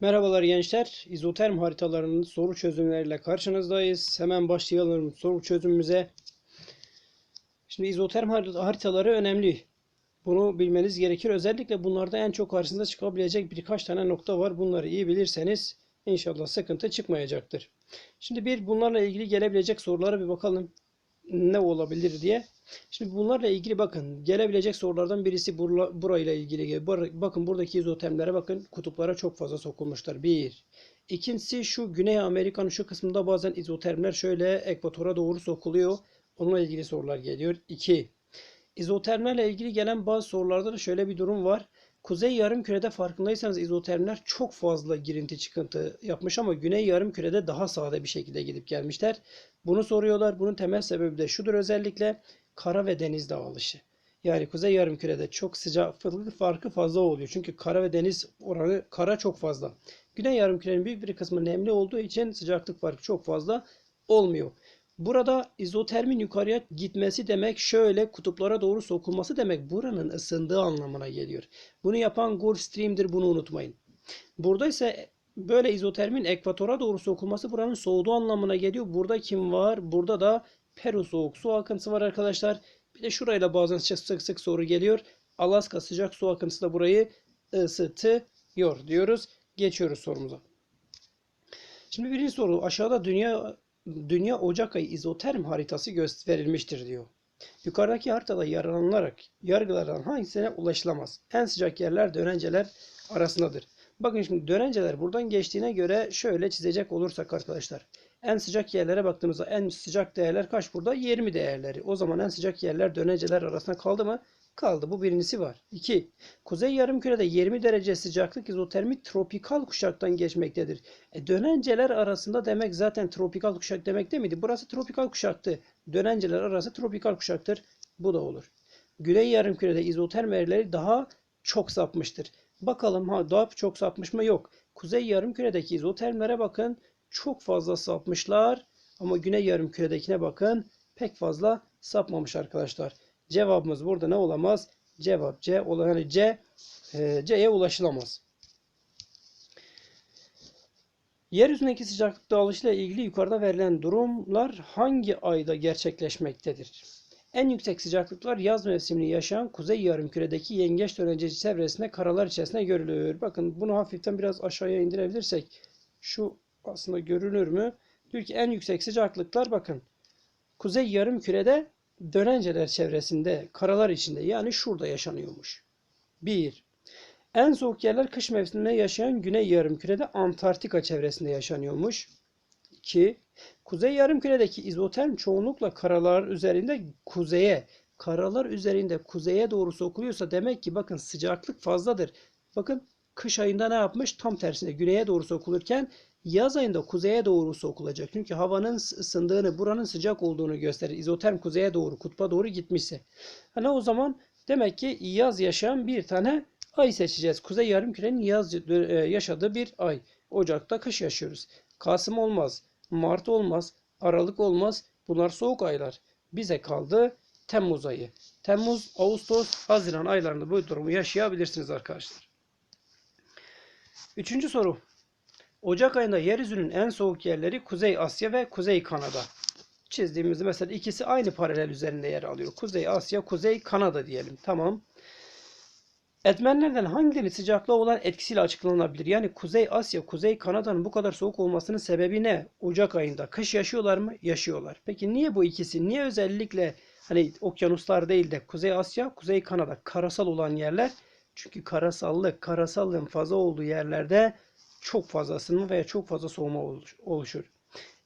Merhabalar gençler. İzoterm haritalarının soru çözümleriyle karşınızdayız. Hemen başlayalım soru çözümümüze. Şimdi izoterm har- haritaları önemli. Bunu bilmeniz gerekir. Özellikle bunlarda en çok karşınıza çıkabilecek birkaç tane nokta var. Bunları iyi bilirseniz inşallah sıkıntı çıkmayacaktır. Şimdi bir bunlarla ilgili gelebilecek sorulara bir bakalım. Ne olabilir diye. Şimdi bunlarla ilgili bakın gelebilecek sorulardan birisi burla, burayla ilgili. Bakın buradaki izotermlere bakın kutuplara çok fazla sokulmuşlar. Bir. İkincisi şu Güney Amerika'nın şu kısmında bazen izotermler şöyle ekvatora doğru sokuluyor. Onunla ilgili sorular geliyor. İki. İzotermlerle ilgili gelen bazı sorularda da şöyle bir durum var. Kuzey yarımkürede farkındaysanız izotermler çok fazla girinti çıkıntı yapmış ama güney yarımkürede daha sade bir şekilde gidip gelmişler. Bunu soruyorlar. Bunun temel sebebi de şudur özellikle kara ve deniz dağılışı. Yani kuzey yarımkürede çok sıcaklık farkı fazla oluyor. Çünkü kara ve deniz oranı kara çok fazla. Güney yarımkürenin büyük bir kısmı nemli olduğu için sıcaklık farkı çok fazla olmuyor. Burada izotermin yukarıya gitmesi demek şöyle kutuplara doğru sokulması demek buranın ısındığı anlamına geliyor. Bunu yapan Gulf Stream'dir bunu unutmayın. Burada ise böyle izotermin ekvatora doğru sokulması buranın soğuduğu anlamına geliyor. Burada kim var? Burada da Peru soğuk su akıntısı var arkadaşlar. Bir de şurayla bazen sık sık, soru geliyor. Alaska sıcak su akıntısı da burayı ısıtıyor diyoruz. Geçiyoruz sorumuza. Şimdi birinci soru aşağıda dünya dünya Ocak ayı izoterm haritası gösterilmiştir diyor. Yukarıdaki haritada yararlanarak yargılardan hangisine ulaşılamaz? En sıcak yerler dönenceler arasındadır. Bakın şimdi dönenceler buradan geçtiğine göre şöyle çizecek olursak arkadaşlar. En sıcak yerlere baktığımızda en sıcak değerler kaç burada? 20 değerleri. O zaman en sıcak yerler dönenceler arasında kaldı mı? Kaldı. Bu birincisi var. 2. Kuzey yarımkürede 20 derece sıcaklık izotermi tropikal kuşaktan geçmektedir. E, dönenceler arasında demek zaten tropikal kuşak demek değil miydi? Burası tropikal kuşaktı. Dönenceler arası tropikal kuşaktır. Bu da olur. Güney yarımkürede izoterm verileri daha çok sapmıştır. Bakalım ha daha çok sapmış mı? Yok. Kuzey yarımküredeki izotermlere bakın. Çok fazla sapmışlar. Ama güney yarımküredekine bakın. Pek fazla sapmamış arkadaşlar. Cevabımız burada ne olamaz? Cevap C olan yani C e, C'ye ulaşılamaz. Yeryüzündeki sıcaklık dağılışıyla ilgili yukarıda verilen durumlar hangi ayda gerçekleşmektedir? En yüksek sıcaklıklar yaz mevsimini yaşayan kuzey yarımküredeki yengeç dönencesi çevresinde karalar içerisinde görülür. Bakın bunu hafiften biraz aşağıya indirebilirsek şu aslında görülür mü? Diyor ki en yüksek sıcaklıklar bakın kuzey yarımkürede dönenceler çevresinde karalar içinde yani şurada yaşanıyormuş. 1. En soğuk yerler kış mevsiminde yaşayan güney yarımkürede Antarktika çevresinde yaşanıyormuş. 2. Kuzey yarımküredeki izoterm çoğunlukla karalar üzerinde kuzeye, karalar üzerinde kuzeye doğru sokuluyorsa demek ki bakın sıcaklık fazladır. Bakın kış ayında ne yapmış? Tam tersine güneye doğru sokulurken yaz ayında kuzeye doğru sokulacak. Çünkü havanın ısındığını, buranın sıcak olduğunu gösterir. İzoterm kuzeye doğru, kutba doğru gitmişse. Hani o zaman demek ki yaz yaşayan bir tane ay seçeceğiz. Kuzey yarımkürenin yaz e, yaşadığı bir ay. Ocak'ta kış yaşıyoruz. Kasım olmaz. Mart olmaz. Aralık olmaz. Bunlar soğuk aylar. Bize kaldı Temmuz ayı. Temmuz, Ağustos, Haziran aylarında bu durumu yaşayabilirsiniz arkadaşlar. Üçüncü soru. Ocak ayında yeryüzünün en soğuk yerleri Kuzey Asya ve Kuzey Kanada. Çizdiğimiz mesela ikisi aynı paralel üzerinde yer alıyor. Kuzey Asya, Kuzey Kanada diyelim. Tamam. Etmenlerden hangileri sıcaklığa olan etkisiyle açıklanabilir? Yani Kuzey Asya, Kuzey Kanada'nın bu kadar soğuk olmasının sebebi ne? Ocak ayında. Kış yaşıyorlar mı? Yaşıyorlar. Peki niye bu ikisi? Niye özellikle hani okyanuslar değil de Kuzey Asya, Kuzey Kanada karasal olan yerler? Çünkü karasallık, karasallığın fazla olduğu yerlerde çok fazla ısınma veya çok fazla soğuma oluşur.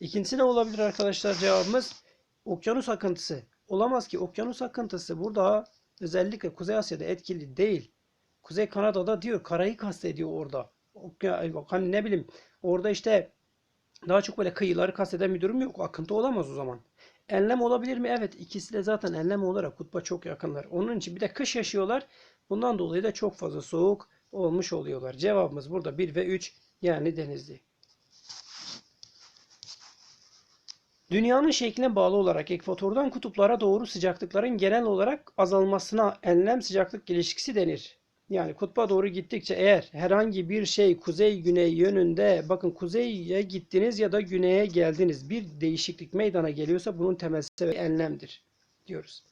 İkincisi ne olabilir arkadaşlar cevabımız? Okyanus akıntısı. Olamaz ki okyanus akıntısı burada özellikle Kuzey Asya'da etkili değil. Kuzey Kanada'da diyor karayı kastediyor orada. Hani ne bileyim orada işte daha çok böyle kıyıları kasteden bir durum yok. Akıntı olamaz o zaman. Enlem olabilir mi? Evet ikisi de zaten enlem olarak kutba çok yakınlar. Onun için bir de kış yaşıyorlar. Bundan dolayı da çok fazla soğuk olmuş oluyorlar. Cevabımız burada 1 ve 3 yani Denizli. Dünyanın şekline bağlı olarak ekvatordan kutuplara doğru sıcaklıkların genel olarak azalmasına enlem sıcaklık ilişkisi denir. Yani kutba doğru gittikçe eğer herhangi bir şey kuzey güney yönünde bakın kuzeye gittiniz ya da güneye geldiniz bir değişiklik meydana geliyorsa bunun temel sebebi enlemdir diyoruz.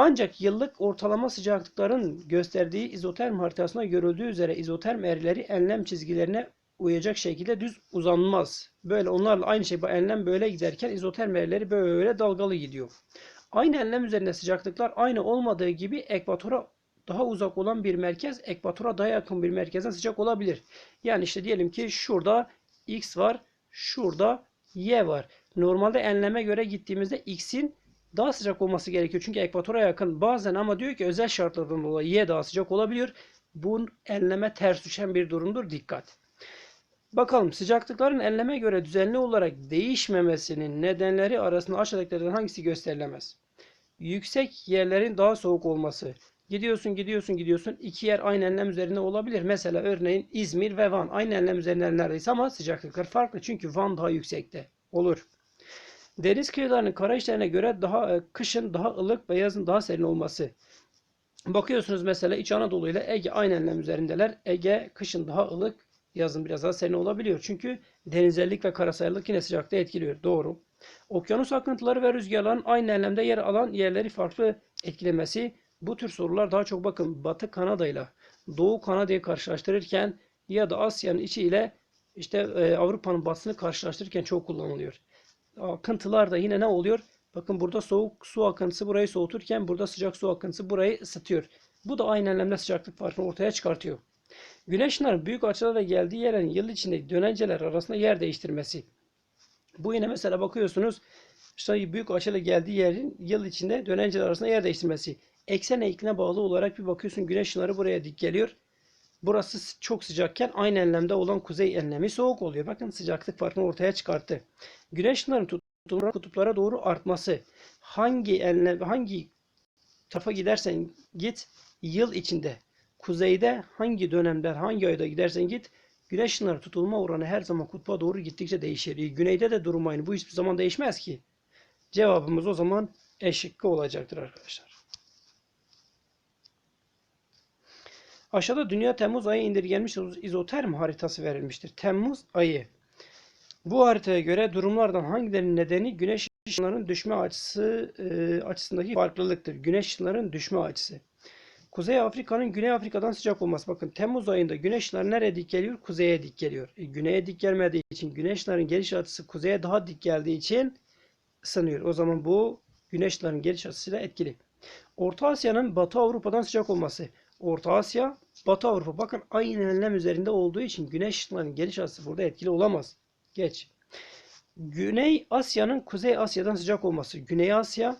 Ancak yıllık ortalama sıcaklıkların gösterdiği izoterm haritasında görüldüğü üzere izoterm eğrileri enlem çizgilerine uyacak şekilde düz uzanmaz. Böyle onlarla aynı şey bu enlem böyle giderken izoterm eğrileri böyle dalgalı gidiyor. Aynı enlem üzerinde sıcaklıklar aynı olmadığı gibi ekvatora daha uzak olan bir merkez ekvatora daha yakın bir merkezden sıcak olabilir. Yani işte diyelim ki şurada x var, şurada y var. Normalde enleme göre gittiğimizde x'in daha sıcak olması gerekiyor. Çünkü ekvatora yakın. Bazen ama diyor ki özel şartlardan dolayı y daha sıcak olabiliyor. Bu enleme ters düşen bir durumdur. Dikkat. Bakalım sıcaklıkların enleme göre düzenli olarak değişmemesinin nedenleri arasında aşağıdakilerden hangisi gösterilemez? Yüksek yerlerin daha soğuk olması. Gidiyorsun gidiyorsun gidiyorsun. iki yer aynı enlem üzerinde olabilir. Mesela örneğin İzmir ve Van aynı enlem üzerinde neredeyse ama sıcaklıklar farklı. Çünkü Van daha yüksekte. Olur. Deniz kıyılarının kara işlerine göre daha e, kışın daha ılık ve yazın daha serin olması. Bakıyorsunuz mesela İç Anadolu ile Ege aynı enlem üzerindeler. Ege kışın daha ılık, yazın biraz daha serin olabiliyor. Çünkü denizellik ve karasaylık yine sıcaklığı etkiliyor. Doğru. Okyanus akıntıları ve rüzgarların aynı enlemde yer alan yerleri farklı etkilemesi. Bu tür sorular daha çok bakın Batı Kanada ile Doğu Kanada'yı karşılaştırırken ya da Asya'nın içi ile işte e, Avrupa'nın batısını karşılaştırırken çok kullanılıyor. Akıntılar da yine ne oluyor? Bakın burada soğuk su akıntısı burayı soğuturken burada sıcak su akıntısı burayı ısıtıyor. Bu da aynı enlemde sıcaklık farkını ortaya çıkartıyor. Güneş ışınlarının büyük açılarla geldiği yerin yıl içinde dönenceler arasında yer değiştirmesi. Bu yine mesela bakıyorsunuz işte büyük açıyla geldiği yerin yıl içinde dönenceler arasında yer değiştirmesi. Eksen eğikline bağlı olarak bir bakıyorsun güneş ışınları buraya dik geliyor. Burası çok sıcakken aynı enlemde olan kuzey enlemi soğuk oluyor. Bakın sıcaklık farkını ortaya çıkarttı. Güneş ışınlarının kutuplara doğru artması. Hangi enlem, hangi tarafa gidersen git yıl içinde kuzeyde hangi dönemde hangi ayda gidersen git güneş ışınları tutulma oranı her zaman kutba doğru gittikçe değişir. Güneyde de durum aynı. Bu hiçbir zaman değişmez ki. Cevabımız o zaman E olacaktır arkadaşlar. Aşağıda Dünya Temmuz ayı indirgenmiş izoterm haritası verilmiştir. Temmuz ayı. Bu haritaya göre durumlardan hangilerinin nedeni güneş ışınlarının düşme açısı e, açısındaki farklılıktır. Güneş ışınlarının düşme açısı. Kuzey Afrika'nın Güney Afrika'dan sıcak olması. Bakın Temmuz ayında güneş ışınları nereye dik geliyor? Kuzeye dik geliyor. E, güneye dik gelmediği için güneş ışınlarının geliş açısı kuzeye daha dik geldiği için ısınıyor. O zaman bu güneş ışınlarının geliş açısıyla etkili. Orta Asya'nın Batı Avrupa'dan sıcak olması. Orta Asya, Batı Avrupa. Bakın aynı enlem üzerinde olduğu için güneş ışınlarının geliş açısı burada etkili olamaz. Geç. Güney Asya'nın Kuzey Asya'dan sıcak olması. Güney Asya,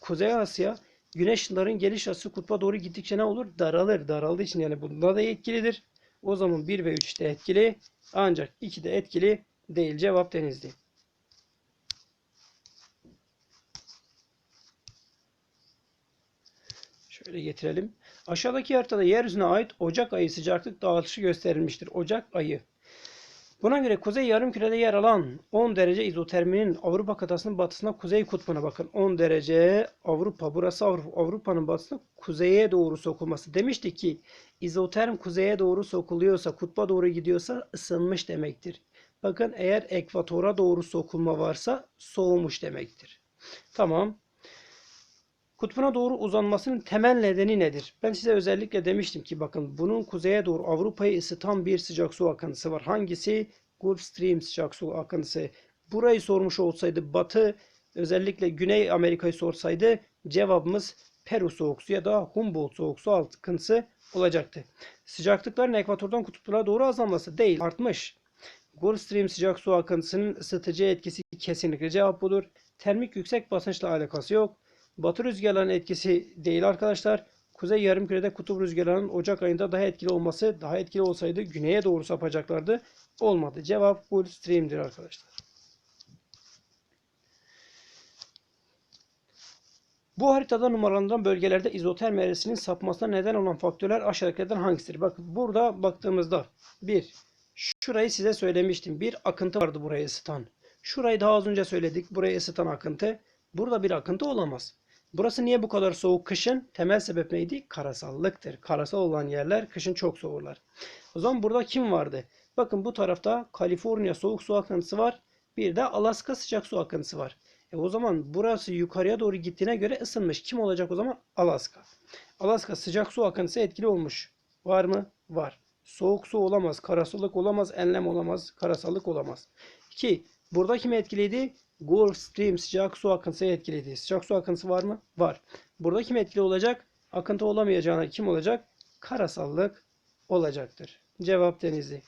Kuzey Asya, güneş ışınlarının geliş açısı kutba doğru gittikçe ne olur? Daralır. Daraldığı için yani bunda da etkilidir. O zaman 1 ve 3 de etkili. Ancak 2 de etkili değil. Cevap denizli. Şöyle getirelim. Aşağıdaki haritada yeryüzüne ait Ocak ayı sıcaklık dağılışı gösterilmiştir. Ocak ayı. Buna göre kuzey yarımkürede yer alan 10 derece izoterminin Avrupa kıtasının batısına kuzey kutbuna bakın. 10 derece Avrupa burası Avrupa Avrupa'nın batısına kuzeye doğru sokulması. Demiştik ki izoterm kuzeye doğru sokuluyorsa kutba doğru gidiyorsa ısınmış demektir. Bakın eğer ekvatora doğru sokulma varsa soğumuş demektir. Tamam. Kutbuna doğru uzanmasının temel nedeni nedir? Ben size özellikle demiştim ki bakın bunun kuzeye doğru Avrupa'yı ısıtan bir sıcak su akıntısı var. Hangisi? Gulf Stream sıcak su akıntısı. Burayı sormuş olsaydı Batı özellikle Güney Amerika'yı sorsaydı cevabımız Peru soğuk su ya da Humboldt soğuk su akıntısı olacaktı. Sıcaklıkların ekvatordan kutuplara doğru azalması değil artmış. Gulf Stream sıcak su akıntısının ısıtıcı etkisi kesinlikle cevap budur. Termik yüksek basınçla alakası yok. Batı rüzgarlarının etkisi değil arkadaşlar. Kuzey yarımkürede kutup rüzgarlarının Ocak ayında daha etkili olması daha etkili olsaydı güneye doğru sapacaklardı. Olmadı. Cevap Gulf Stream'dir arkadaşlar. Bu haritada numaralandıran bölgelerde izoterm eğrisinin sapmasına neden olan faktörler aşağıdakilerden hangisidir? Bakın burada baktığımızda bir şurayı size söylemiştim. Bir akıntı vardı burayı ısıtan. Şurayı daha az önce söyledik. Burayı ısıtan akıntı. Burada bir akıntı olamaz. Burası niye bu kadar soğuk kışın? Temel sebep neydi? Karasallıktır. Karasal olan yerler kışın çok soğurlar. O zaman burada kim vardı? Bakın bu tarafta Kaliforniya soğuk su akıntısı var. Bir de Alaska sıcak su akıntısı var. E o zaman burası yukarıya doğru gittiğine göre ısınmış. Kim olacak o zaman? Alaska. Alaska sıcak su akıntısı etkili olmuş. Var mı? Var. Soğuk su olamaz. Karasallık olamaz. Enlem olamaz. Karasallık olamaz. 2. Burada kimi etkiledi? Gulf Stream sıcak su akıntısı etkiledi. Sıcak su akıntısı var mı? Var. Burada kim etkili olacak? Akıntı olamayacağına kim olacak? Karasallık olacaktır. Cevap denizli.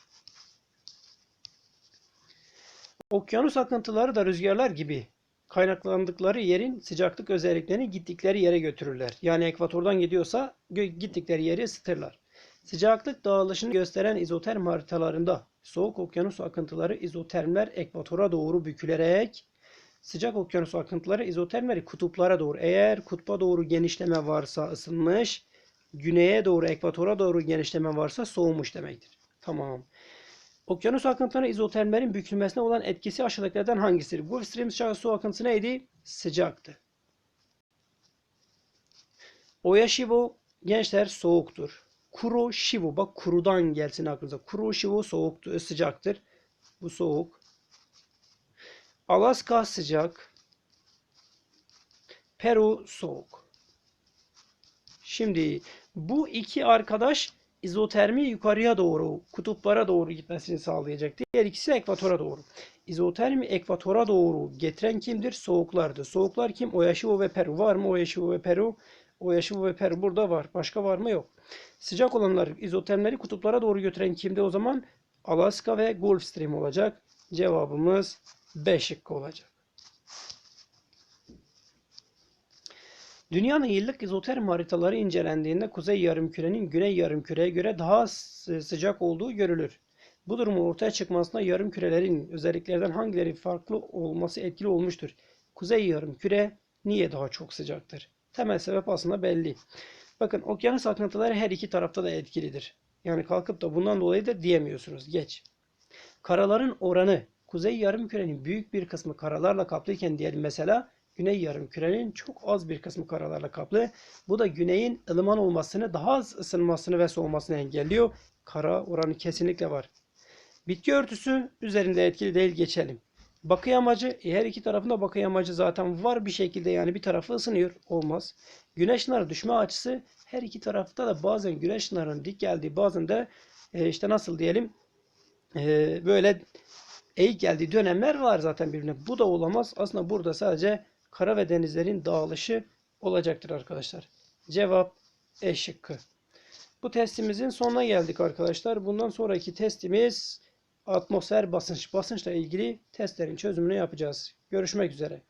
Okyanus akıntıları da rüzgarlar gibi kaynaklandıkları yerin sıcaklık özelliklerini gittikleri yere götürürler. Yani ekvatordan gidiyorsa gittikleri yeri ısıtırlar. Sıcaklık dağılışını gösteren izoterm haritalarında soğuk okyanus akıntıları izotermler ekvatora doğru bükülerek sıcak okyanus akıntıları izotermleri kutuplara doğru eğer kutba doğru genişleme varsa ısınmış, güneye doğru ekvatora doğru genişleme varsa soğumuş demektir. Tamam. Okyanus akıntıları izotermlerin bükülmesine olan etkisi aşağıdakilerden hangisidir? Gulf Stream su akıntısı neydi? Sıcaktı. Oyashivo gençler soğuktur. Kuro Shivo bak kurudan gelsin aklınıza. Kuro Shivo soğuktur, sıcaktır. Bu soğuk. Alaska sıcak. Peru soğuk. Şimdi bu iki arkadaş izotermi yukarıya doğru, kutuplara doğru gitmesini sağlayacak. Diğer ikisi ekvatora doğru. İzotermi ekvatora doğru getiren kimdir? Soğuklardır. Soğuklar kim? Oyashivo ve Peru. Var mı Oyashivo ve Peru? Oyashivo ve Peru burada var. Başka var mı? Yok. Sıcak olanlar, izotermleri kutuplara doğru götüren kimdi o zaman? Alaska ve Gulf Stream olacak. Cevabımız B şıkkı olacak. Dünyanın yıllık izoterm haritaları incelendiğinde kuzey yarımkürenin güney yarımküreye göre daha sı- sıcak olduğu görülür. Bu durumun ortaya çıkmasında yarımkürelerin özelliklerden hangileri farklı olması etkili olmuştur? Kuzey yarımküre niye daha çok sıcaktır? Temel sebep aslında belli. Bakın okyanus akıntıları her iki tarafta da etkilidir. Yani kalkıp da bundan dolayı da diyemiyorsunuz. Geç. Karaların oranı kuzey yarımkürenin büyük bir kısmı karalarla kaplıyken diyelim mesela güney yarımkürenin çok az bir kısmı karalarla kaplı. Bu da güneyin ılıman olmasını, daha az ısınmasını ve soğumasını engelliyor. Kara oranı kesinlikle var. Bitki örtüsü üzerinde etkili değil geçelim. Bakı yamacı e, her iki tarafında bakı yamacı zaten var bir şekilde yani bir tarafı ısınıyor. Olmaz. Güneş ışınları düşme açısı her iki tarafta da bazen güneş ışınlarının dik geldiği bazen de e, işte nasıl diyelim e, böyle eğik geldiği dönemler var zaten birbirine. Bu da olamaz. Aslında burada sadece kara ve denizlerin dağılışı olacaktır arkadaşlar. Cevap E şıkkı. Bu testimizin sonuna geldik arkadaşlar. Bundan sonraki testimiz atmosfer basınç. Basınçla ilgili testlerin çözümünü yapacağız. Görüşmek üzere.